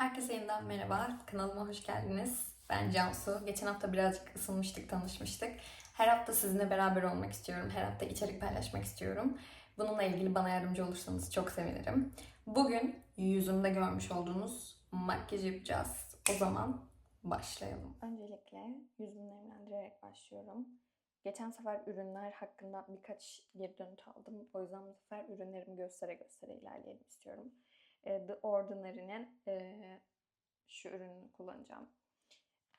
Herkese yeniden merhaba. Kanalıma hoş geldiniz. Ben Cansu. Geçen hafta birazcık ısınmıştık, tanışmıştık. Her hafta sizinle beraber olmak istiyorum. Her hafta içerik paylaşmak istiyorum. Bununla ilgili bana yardımcı olursanız çok sevinirim. Bugün yüzümde görmüş olduğunuz makyaj yapacağız. O zaman başlayalım. Öncelikle yüzümü nemlendirerek başlıyorum. Geçen sefer ürünler hakkında birkaç geri dönüt aldım. O yüzden bu sefer ürünlerimi göstere göstere ilerleyelim istiyorum. E, The Ordinary'nin şu ürününü kullanacağım.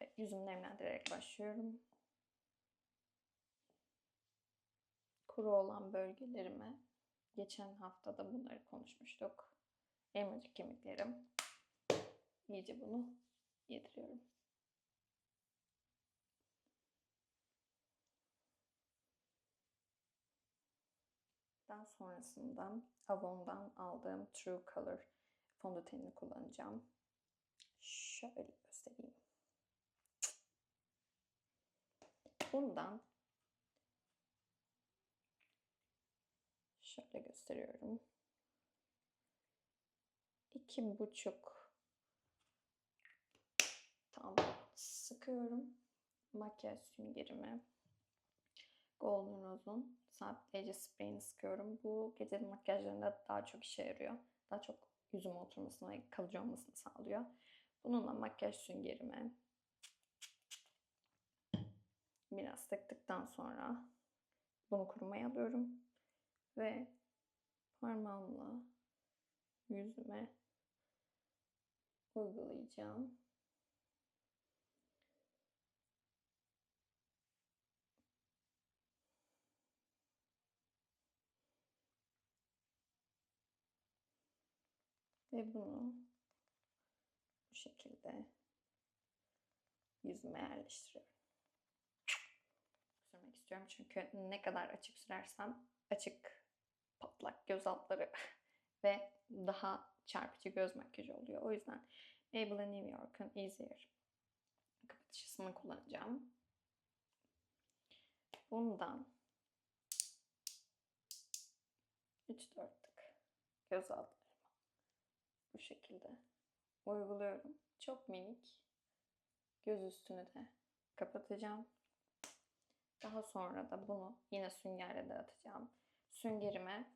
E, Yüzümü nemlendirerek başlıyorum. Kuru olan bölgelerime geçen hafta da bunları konuşmuştuk. Elmacık kemiklerim. İyice bunu yediriyorum. Daha sonrasında Avon'dan aldığım True Color fondötenini kullanacağım. Şöyle göstereyim. Bundan şöyle gösteriyorum. İki buçuk tam sıkıyorum. Makyaj süngerimi Golden Rose'un sabitleyici spreyini sıkıyorum. Bu gece makyajlarında daha çok işe yarıyor. Daha çok yüzüme oturmasını ve kalıcı olmasını sağlıyor. Bununla makyaj süngerime biraz sıktıktan sonra bunu kurumaya alıyorum. Ve parmağımla yüzüme uygulayacağım. Ve bunu bu şekilde yüzüme yerleştiriyorum. Sürmek istiyorum çünkü ne kadar açık sürersem açık patlak göz altları ve daha çarpıcı göz makyajı oluyor. O yüzden Maybelline New York'un Easier kapatıcısını kullanacağım. Bundan 3-4 tık göz altlarıma bu şekilde uyguluyorum. Çok minik. Göz üstünü de kapatacağım. Daha sonra da bunu yine süngerle dağıtacağım. Süngerime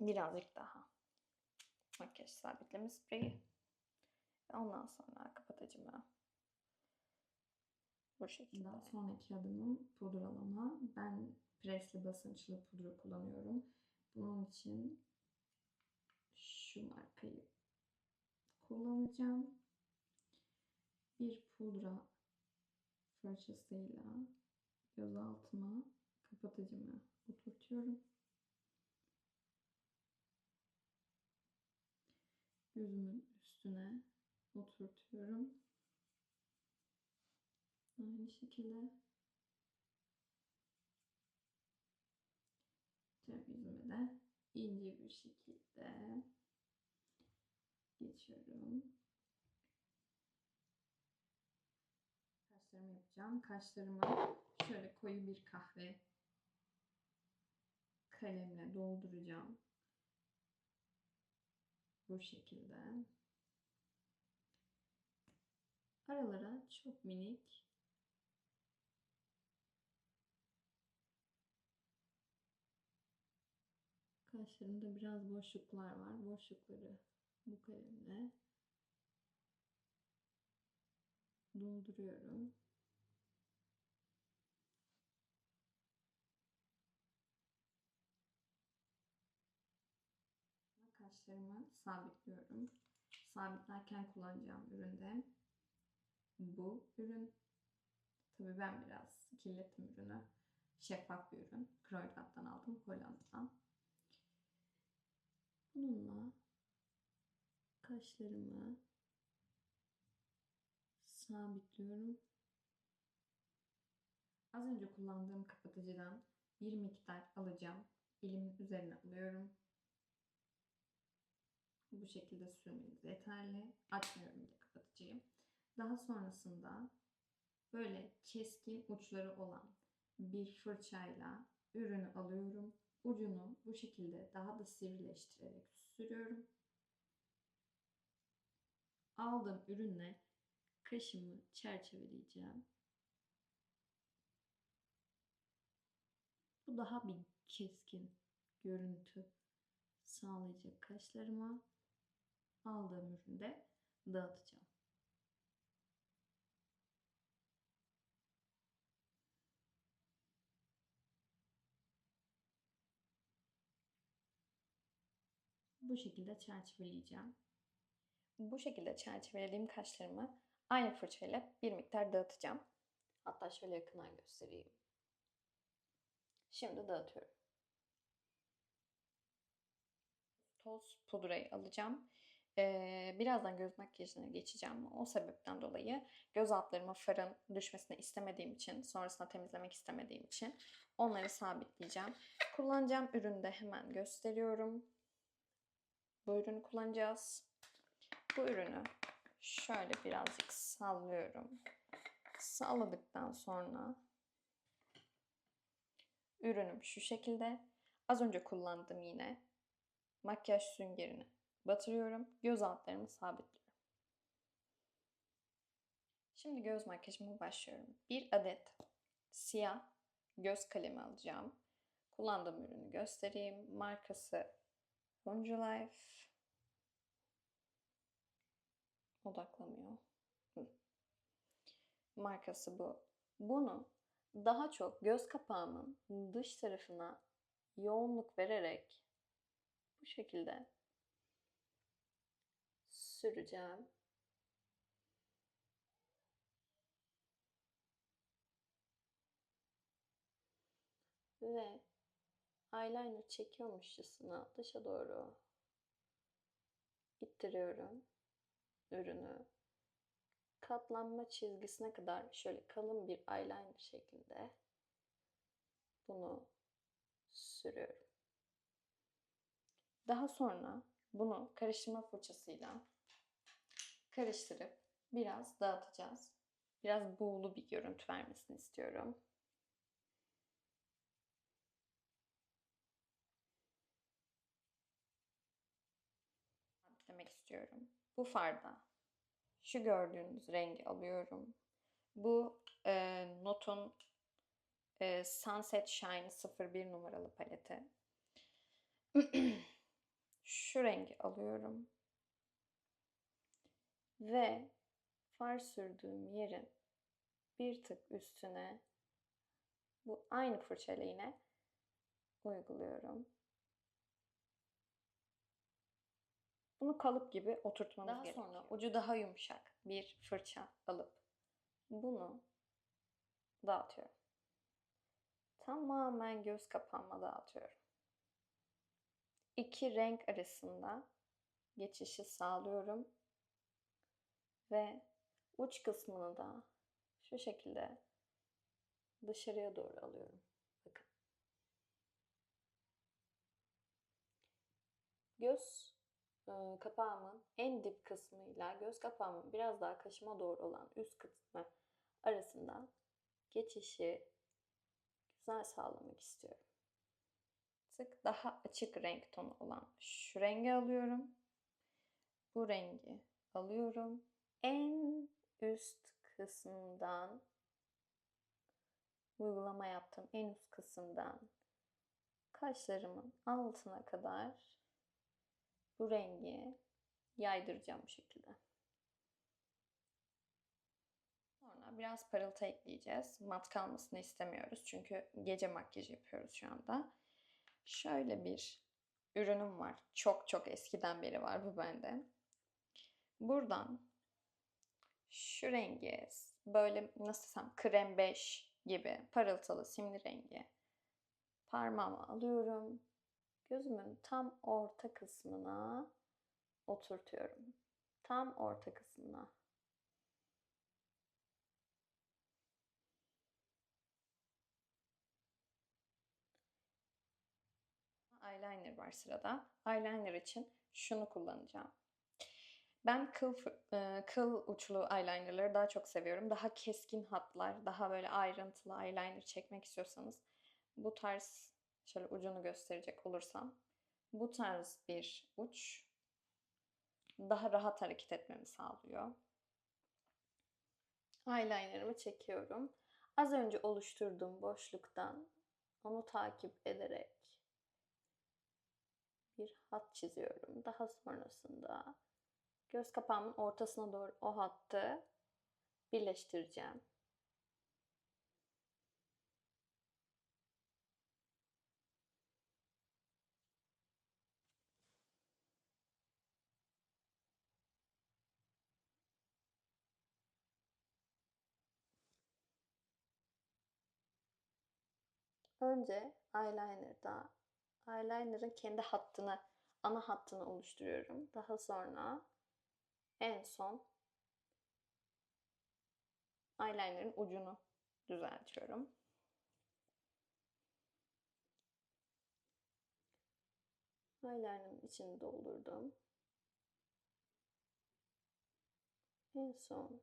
birazcık daha makyaj sabitleme spreyi ve ondan sonra kapatıcımı bu şekilde. Daha sonraki adımım pudralama. Ben presli basınçlı pudra kullanıyorum. Bunun için şu markayı kullanacağım. Bir pudra fırçasıyla göz altıma kapatıcımı oturtuyorum. Gözümün üstüne oturtuyorum. Aynı şekilde tüm yüzüme de ince bir şekilde geçiyorum. Kaşlarımı yapacağım. Kaşlarımı şöyle koyu bir kahve kalemle dolduracağım. Bu şekilde. Aralara çok minik Kaşlarımda biraz boşluklar var. Boşlukları bu kalemle dolduruyorum. Kaşlarımı sabitliyorum. Sabitlerken kullanacağım üründe bu ürün. Tabii ben biraz kirlettim ürünü. Şeffaf bir ürün. Kruidvat'tan aldım. Hollanda'dan. Bununla kaşlarımı sabitliyorum. Az önce kullandığım kapatıcıdan bir miktar alacağım. Elimin üzerine alıyorum. Bu şekilde sürmeniz yeterli. Açmıyorum bile kapatıcıyı. Daha sonrasında böyle keskin uçları olan bir fırçayla ürünü alıyorum. Ucunu bu şekilde daha da sivrileştirerek sürüyorum. aldığım ürünle kaşımı çerçeveleyeceğim. Bu daha bir keskin görüntü sağlayacak kaşlarıma. Aldığım üründe dağıtacağım. Bu şekilde çerçeveleyeceğim. Bu şekilde çerçevelediğim kaşlarımı aynı fırçayla bir miktar dağıtacağım. Hatta şöyle yakından göstereyim. Şimdi dağıtıyorum. Toz pudrayı alacağım. Ee, birazdan göz makyajına geçeceğim. O sebepten dolayı göz altlarıma farın düşmesini istemediğim için, sonrasında temizlemek istemediğim için onları sabitleyeceğim. Kullanacağım ürünü de hemen gösteriyorum. Bu ürünü kullanacağız. Bu ürünü şöyle birazcık sallıyorum. Salladıktan sonra ürünüm şu şekilde. Az önce kullandığım yine makyaj süngerini batırıyorum. Göz altlarımı sabitliyorum. Şimdi göz makyajıma başlıyorum. Bir adet siyah göz kalemi alacağım. Kullandığım ürünü göstereyim. Markası Bonjour Life. Odaklamıyor. Markası bu. Bunu daha çok göz kapağımın dış tarafına yoğunluk vererek bu şekilde süreceğim. Ve eyeliner çekiyormuşçasına dışa doğru ittiriyorum ürünü. Katlanma çizgisine kadar şöyle kalın bir eyeliner şeklinde bunu sürüyorum. Daha sonra bunu karıştırma fırçasıyla karıştırıp biraz dağıtacağız. Biraz buğulu bir görüntü vermesini istiyorum. demek istiyorum. Bu farda şu gördüğünüz rengi alıyorum. Bu e, Not'un e, Sunset Shine 01 numaralı paleti. şu rengi alıyorum. Ve far sürdüğüm yerin bir tık üstüne bu aynı fırçayla yine uyguluyorum. Bunu kalıp gibi oturtmamız Daha gerekiyor. sonra ucu daha yumuşak bir fırça alıp bunu dağıtıyorum. Tamamen göz kapağıma dağıtıyorum. İki renk arasında geçişi sağlıyorum. Ve uç kısmını da şu şekilde dışarıya doğru alıyorum. Bakın. Göz e, kapağımın en dip kısmıyla göz kapağımın biraz daha kaşıma doğru olan üst kısmı arasında geçişi güzel sağlamak istiyorum. Sık daha açık renk tonu olan şu rengi alıyorum. Bu rengi alıyorum. En üst kısmından uygulama yaptığım en üst kısımdan kaşlarımın altına kadar bu rengi yaydıracağım bu şekilde. Sonra biraz parıltı ekleyeceğiz. Mat kalmasını istemiyoruz çünkü gece makyajı yapıyoruz şu anda. Şöyle bir ürünüm var. Çok çok eskiden beri var bu bende. Buradan şu rengi böyle nasıl desem krem beş gibi parıltılı simli rengi parmağıma alıyorum. Gözümün tam orta kısmına oturtuyorum. Tam orta kısmına. Eyeliner var sırada. Eyeliner için şunu kullanacağım. Ben kıl, e, kıl uçlu eyelinerları daha çok seviyorum. Daha keskin hatlar, daha böyle ayrıntılı eyeliner çekmek istiyorsanız bu tarz şöyle ucunu gösterecek olursam bu tarz bir uç daha rahat hareket etmemi sağlıyor. Eyelinerımı çekiyorum. Az önce oluşturduğum boşluktan onu takip ederek bir hat çiziyorum. Daha sonrasında göz kapağımın ortasına doğru o hattı birleştireceğim. Önce eyeliner'da eyeliner'ın kendi hattını, ana hattını oluşturuyorum. Daha sonra en son eyeliner'ın ucunu düzeltiyorum. Eyeliner'ın içini doldurdum. En son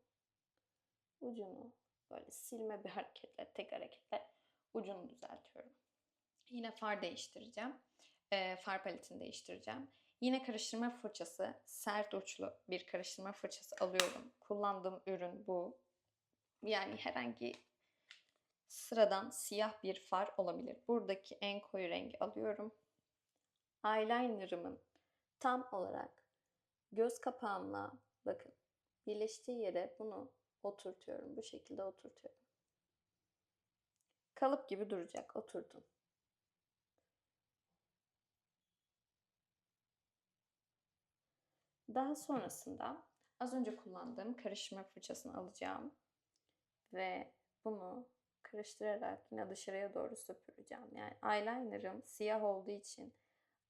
ucunu böyle silme bir hareketle, tek hareketle ucunu düzeltiyorum. Yine far değiştireceğim. Ee, far paletini değiştireceğim. Yine karıştırma fırçası, sert uçlu bir karıştırma fırçası alıyorum. Kullandığım ürün bu. Yani herhangi sıradan siyah bir far olabilir. Buradaki en koyu rengi alıyorum. Eyelinerımın tam olarak göz kapağımla bakın birleştiği yere bunu oturtuyorum. Bu şekilde oturtuyorum. Kalıp gibi duracak. Oturdum. Daha sonrasında az önce kullandığım karıştırma fırçasını alacağım ve bunu karıştırarak yine dışarıya doğru süpüreceğim. Yani eyelinerım siyah olduğu için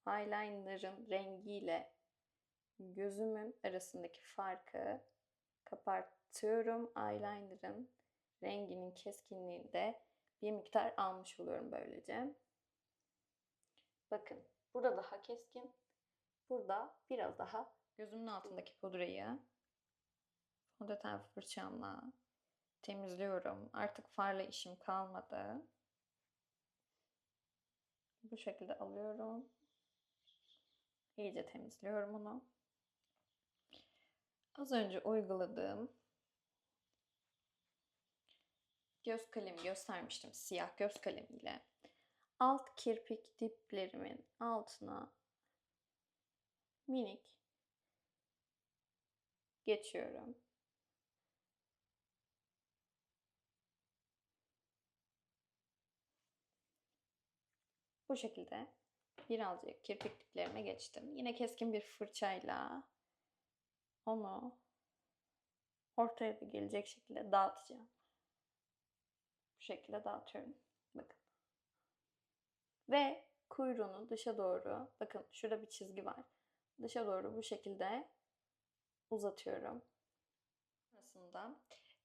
eyelinerın rengiyle gözümün arasındaki farkı kapatıyorum. Eyelinerın renginin keskinliğini de bir miktar almış oluyorum böylece. Bakın burada daha keskin. Burada biraz daha gözümün altındaki pudrayı fondöten fırçamla temizliyorum. Artık farla işim kalmadı. Bu şekilde alıyorum. İyice temizliyorum onu. Az önce uyguladığım göz kalemi göstermiştim. Siyah göz kalemiyle. Alt kirpik diplerimin altına minik geçiyorum. Bu şekilde birazcık kirpik diplerime geçtim. Yine keskin bir fırçayla onu ortaya gelecek şekilde dağıtacağım. Bu şekilde dağıtıyorum. Bakın. Ve kuyruğunu dışa doğru, bakın şurada bir çizgi var. Dışa doğru bu şekilde uzatıyorum. Sonrasında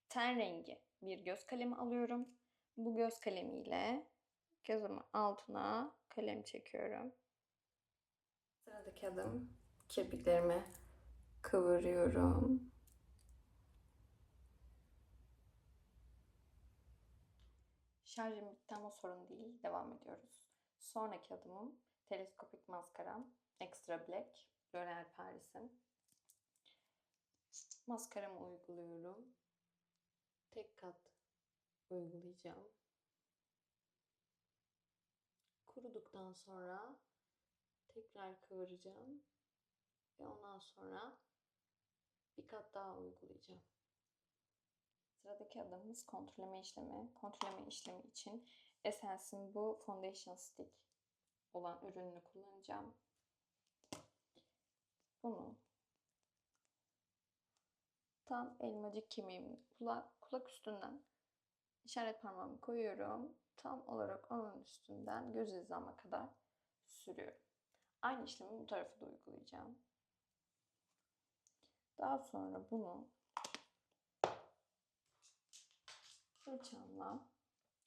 ten rengi bir göz kalemi alıyorum. Bu göz kalemiyle gözümün altına kalem çekiyorum. Sıradaki adım kirpiklerimi kıvırıyorum. Şarjım bitti ama sorun değil. Devam ediyoruz. Sonraki adımım teleskopik maskaram. Extra Black. L'Oreal Paris'in. Maskaramı uyguluyorum. Tek kat uygulayacağım. Kuruduktan sonra tekrar kıvıracağım. Ve ondan sonra bir kat daha uygulayacağım. Sıradaki adımımız kontrolleme işlemi. Kontrolleme işlemi için Essence'in bu Foundation Stick olan ürününü kullanacağım. Bunu tam elmacık kemiğimin kulak, kulak üstünden işaret parmağımı koyuyorum. Tam olarak onun üstünden göz hizama kadar sürüyorum. Aynı işlemi bu tarafa da uygulayacağım. Daha sonra bunu fırçamla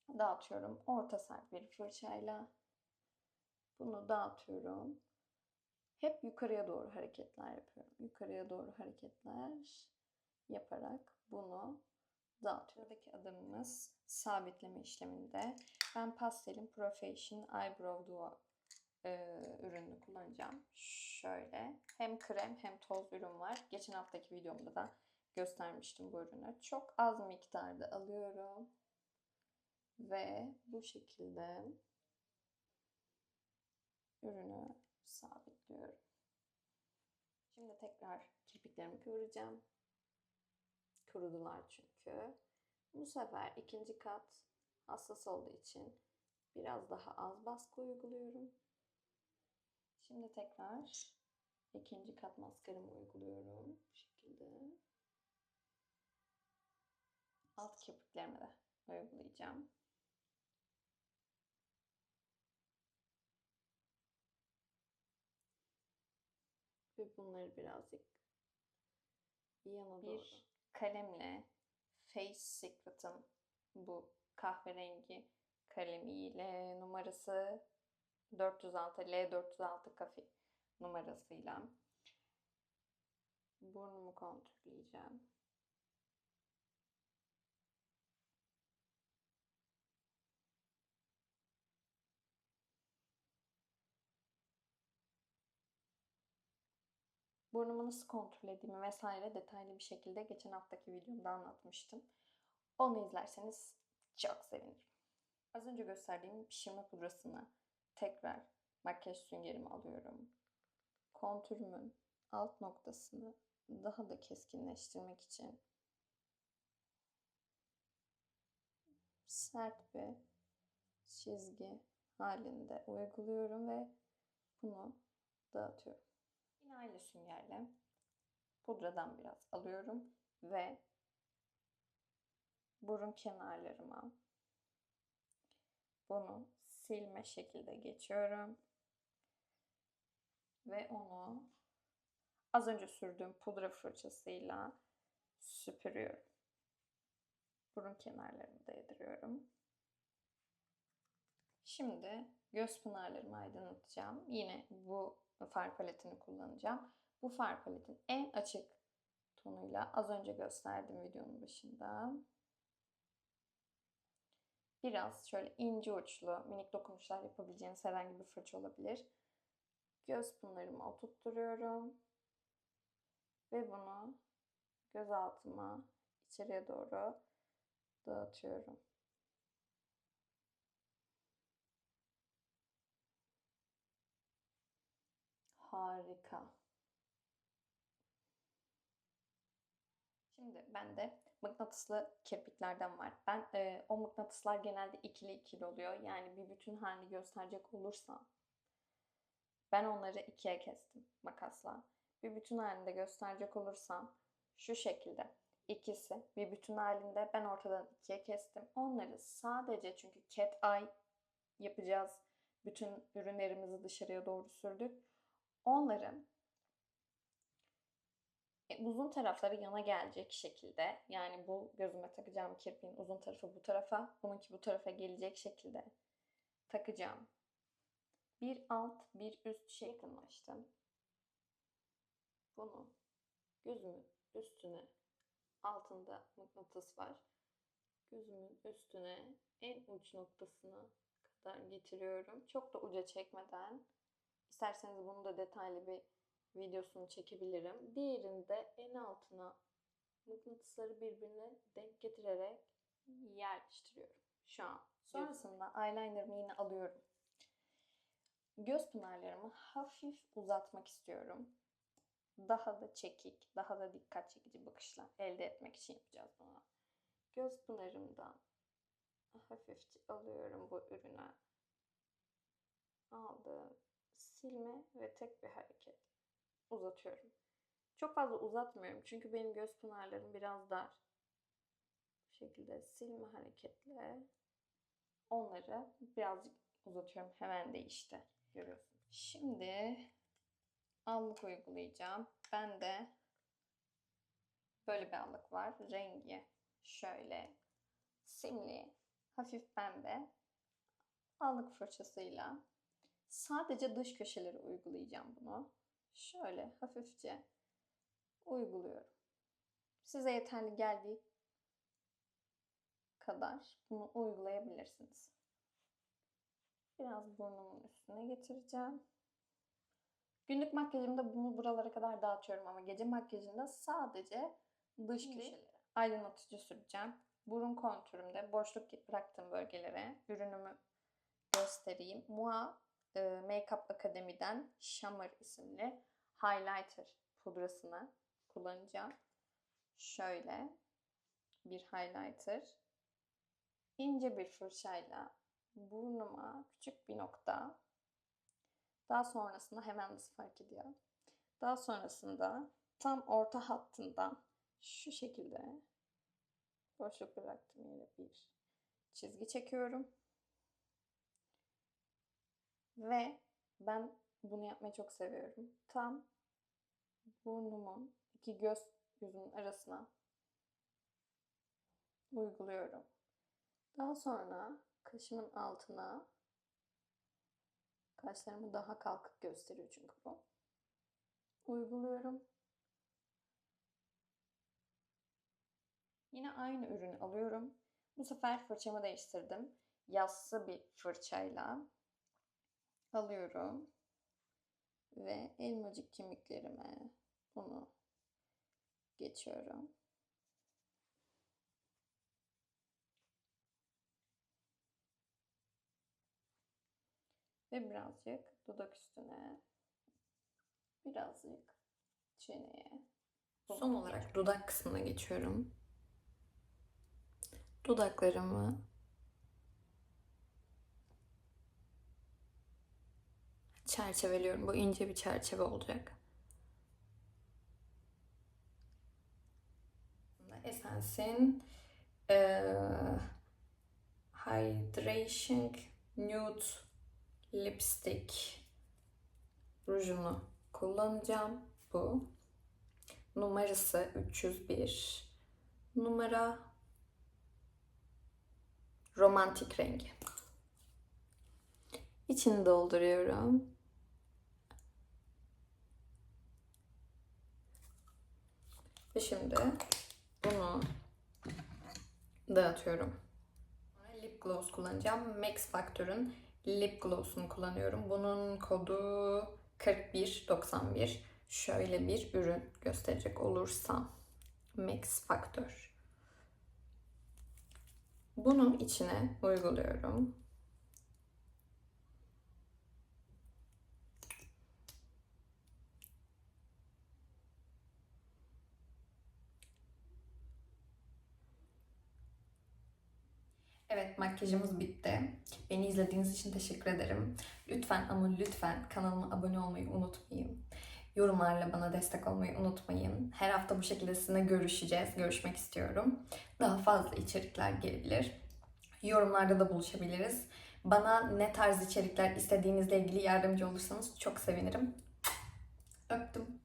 dağıtıyorum. Orta sert bir fırçayla bunu dağıtıyorum. Hep yukarıya doğru hareketler yapıyorum. Yukarıya doğru hareketler yaparak bunu dağıtıyorum. Buradaki adımımız sabitleme işleminde. Ben pastelin Profession Eyebrow Duo e, ürünü kullanacağım. Şöyle hem krem hem toz ürün var. Geçen haftaki videomda da göstermiştim bu ürünü. Çok az miktarda alıyorum. Ve bu şekilde ürünü sabitliyorum. Şimdi tekrar kirpiklerimi kıvıracağım. Kurudular çünkü. Bu sefer ikinci kat hassas olduğu için biraz daha az baskı uyguluyorum. Şimdi tekrar ikinci kat maskaramı uyguluyorum. Bu şekilde. Alt kirpiklerime de uygulayacağım. Ve bunları birazcık yana doğru. Kalemle Face Secret'ın bu kahverengi kalemiyle numarası 406 L406 kafe numarasıyla burnumu kontrolleyeceğim. Burnumu nasıl kontrol ettiğimi vesaire detaylı bir şekilde geçen haftaki videomda anlatmıştım. Onu izlerseniz çok sevinirim. Az önce gösterdiğim pişirme pudrasını tekrar makyaj süngerime alıyorum. Kontürümün alt noktasını daha da keskinleştirmek için sert bir çizgi halinde uyguluyorum ve bunu dağıtıyorum. Aynı süngerle pudradan biraz alıyorum ve burun kenarlarıma bunu silme şekilde geçiyorum. Ve onu az önce sürdüğüm pudra fırçasıyla süpürüyorum. Burun kenarlarımı değdiriyorum. Şimdi göz pınarlarımı aydınlatacağım. Yine bu far paletini kullanacağım. Bu far paletin en açık tonuyla az önce gösterdim videonun başında. Biraz şöyle ince uçlu minik dokunuşlar yapabileceğiniz herhangi bir fırça olabilir. Göz pınarımı oturtturuyorum. Ve bunu göz altıma içeriye doğru dağıtıyorum. Harika. Şimdi bende mıknatıslı kirpiklerden var. Ben e, o mıknatıslar genelde ikili ikili oluyor. Yani bir bütün halini gösterecek olursam ben onları ikiye kestim makasla. Bir bütün halinde gösterecek olursam şu şekilde ikisi bir bütün halinde ben ortadan ikiye kestim. Onları sadece çünkü cat eye yapacağız. Bütün ürünlerimizi dışarıya doğru sürdük. Onları e, uzun tarafları yana gelecek şekilde yani bu gözüme takacağım kirpiğin uzun tarafı bu tarafa, bununki bu tarafa gelecek şekilde takacağım. Bir alt, bir üst şeklinde açtım. Bunu gözümün üstüne, altında mıknatıs var. Gözümün üstüne en uç noktasına kadar getiriyorum. Çok da uca çekmeden. İsterseniz bunu da detaylı bir videosunu çekebilirim. Diğerinde en altına mıknatısları birbirine denk getirerek yerleştiriyorum şu an. Sonrasında eyelinerımı yine alıyorum. Göz pınarlarımı hafif uzatmak istiyorum. Daha da çekik, daha da dikkat çekici bakışlar elde etmek için yapacağız bunu. Göz pınarımdan hafifçe alıyorum bu ürünü. Aldım. Silme ve tek bir hareket uzatıyorum. Çok fazla uzatmıyorum çünkü benim göz pınarlarım biraz dar. Bu şekilde silme hareketle onları birazcık uzatıyorum. Hemen değişti. Görüyorsunuz. Şimdi allık uygulayacağım. Ben de böyle bir allık var. Rengi şöyle simli, hafif pembe allık fırçasıyla sadece dış köşeleri uygulayacağım bunu şöyle hafifçe uyguluyorum. Size yeterli geldiği kadar bunu uygulayabilirsiniz. Biraz burnumun üstüne getireceğim. Günlük makyajımda bunu buralara kadar dağıtıyorum ama gece makyajında sadece dış köşelere aydınlatıcı süreceğim. Burun kontürümde boşluk bıraktığım bölgelere ürünümü göstereyim. Mua e, Makeup Akademi'den Shimmer isimli highlighter pudrasını kullanacağım. Şöyle bir highlighter. ince bir fırçayla burnuma küçük bir nokta. Daha sonrasında hemen nasıl fark ediyor. Daha sonrasında tam orta hattından şu şekilde boşluk bıraktığım yere bir çizgi çekiyorum. Ve ben bunu yapmayı çok seviyorum. Tam burnumun iki göz yüzümün arasına uyguluyorum. Daha sonra kaşımın altına kaşlarımı daha kalkık gösteriyor çünkü bu. Uyguluyorum. Yine aynı ürünü alıyorum. Bu sefer fırçamı değiştirdim. Yassı bir fırçayla alıyorum. Ve elmacık kemiklerime bunu geçiyorum. Ve birazcık dudak üstüne, birazcık çeneye. Son olarak dudak kısmına geçiyorum. Dudaklarımı çerçeveliyorum. Bu ince bir çerçeve olacak. Essence'in eee Hydration Nude Lipstick rujunu kullanacağım. Bu. Numarası 301. Numara romantik rengi. İçini dolduruyorum. Ve şimdi bunu dağıtıyorum. Lip gloss kullanacağım. Max Factor'ın lip gloss'unu kullanıyorum. Bunun kodu 4191. Şöyle bir ürün gösterecek olursam. Max Factor. Bunun içine uyguluyorum. Evet makyajımız bitti. Beni izlediğiniz için teşekkür ederim. Lütfen ama lütfen kanalıma abone olmayı unutmayın. Yorumlarla bana destek olmayı unutmayın. Her hafta bu şekilde sizinle görüşeceğiz. Görüşmek istiyorum. Daha fazla içerikler gelebilir. Yorumlarda da buluşabiliriz. Bana ne tarz içerikler istediğinizle ilgili yardımcı olursanız çok sevinirim. Öptüm.